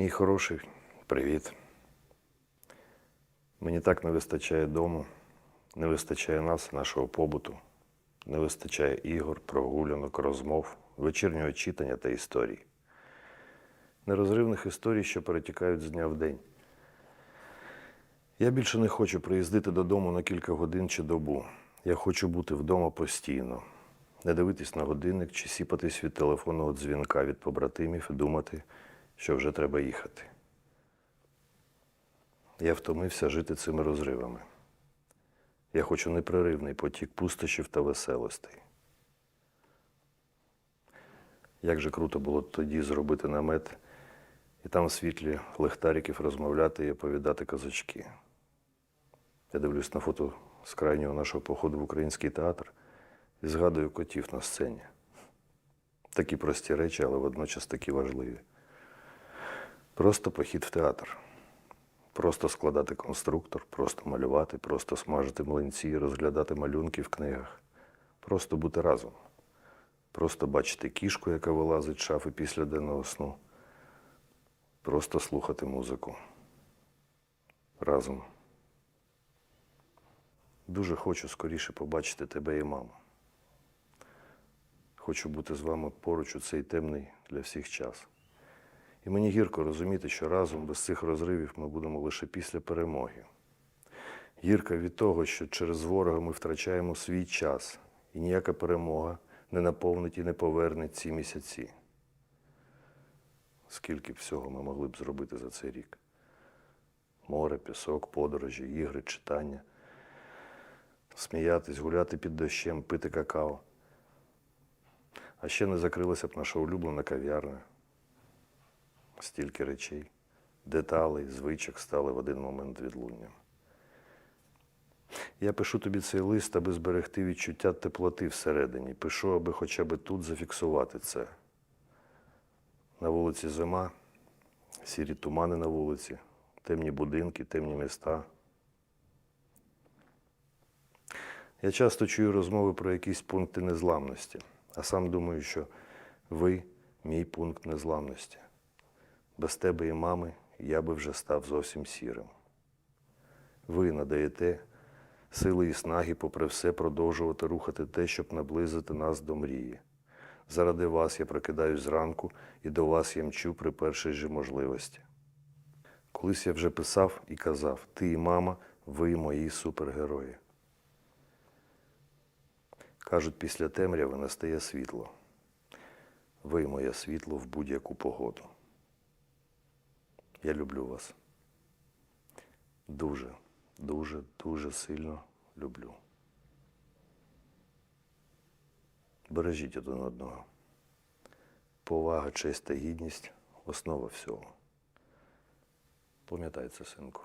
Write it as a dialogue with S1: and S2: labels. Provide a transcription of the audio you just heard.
S1: Мій хороший, привіт. Мені так не вистачає дому, не вистачає нас, нашого побуту, не вистачає ігор, прогулянок, розмов, вечірнього читання та історій. Нерозривних історій, що перетікають з дня в день. Я більше не хочу приїздити додому на кілька годин чи добу. Я хочу бути вдома постійно, не дивитись на годинник чи сіпатись від телефонного дзвінка від побратимів думати, що вже треба їхати. Я втомився жити цими розривами. Я хочу непреривний потік пустощів та веселостей. Як же круто було тоді зробити намет і там в світлі лехтариків розмовляти і оповідати казочки. Я дивлюсь на фото з крайнього нашого походу в український театр і згадую котів на сцені. Такі прості речі, але водночас такі важливі. Просто похід в театр. Просто складати конструктор, просто малювати, просто смажити млинці, розглядати малюнки в книгах. Просто бути разом. Просто бачити кішку, яка вилазить з шафи після денного сну. Просто слухати музику. Разом. Дуже хочу скоріше побачити тебе і маму. Хочу бути з вами поруч у цей темний для всіх час. І мені гірко розуміти, що разом без цих розривів ми будемо лише після перемоги. Гірко від того, що через ворога ми втрачаємо свій час, і ніяка перемога не наповнить і не поверне ці місяці. Скільки всього ми могли б зробити за цей рік? Море, пісок, подорожі, ігри, читання, сміятись, гуляти під дощем, пити какао. А ще не закрилася б наша улюблена кав'ярня. Стільки речей, деталей, звичок стали в один момент відлунням. Я пишу тобі цей лист, аби зберегти відчуття теплоти всередині. Пишу, аби хоча б тут зафіксувати це. На вулиці зима, сірі тумани на вулиці, темні будинки, темні міста. Я часто чую розмови про якісь пункти незламності, а сам думаю, що ви мій пункт незламності. Без тебе і мами я би вже став зовсім сірим. Ви надаєте сили і снаги, попри все, продовжувати рухати те, щоб наблизити нас до мрії. Заради вас я прокидаюсь зранку і до вас я мчу при першій же можливості. Колись я вже писав і казав: ти і мама, ви мої супергерої. Кажуть, після темряви настає світло. Ви моє світло в будь-яку погоду. Я люблю вас. Дуже, дуже, дуже сильно люблю. Бережіть один одного. Повага, честь та гідність основа всього. Пам'ятай це, синку.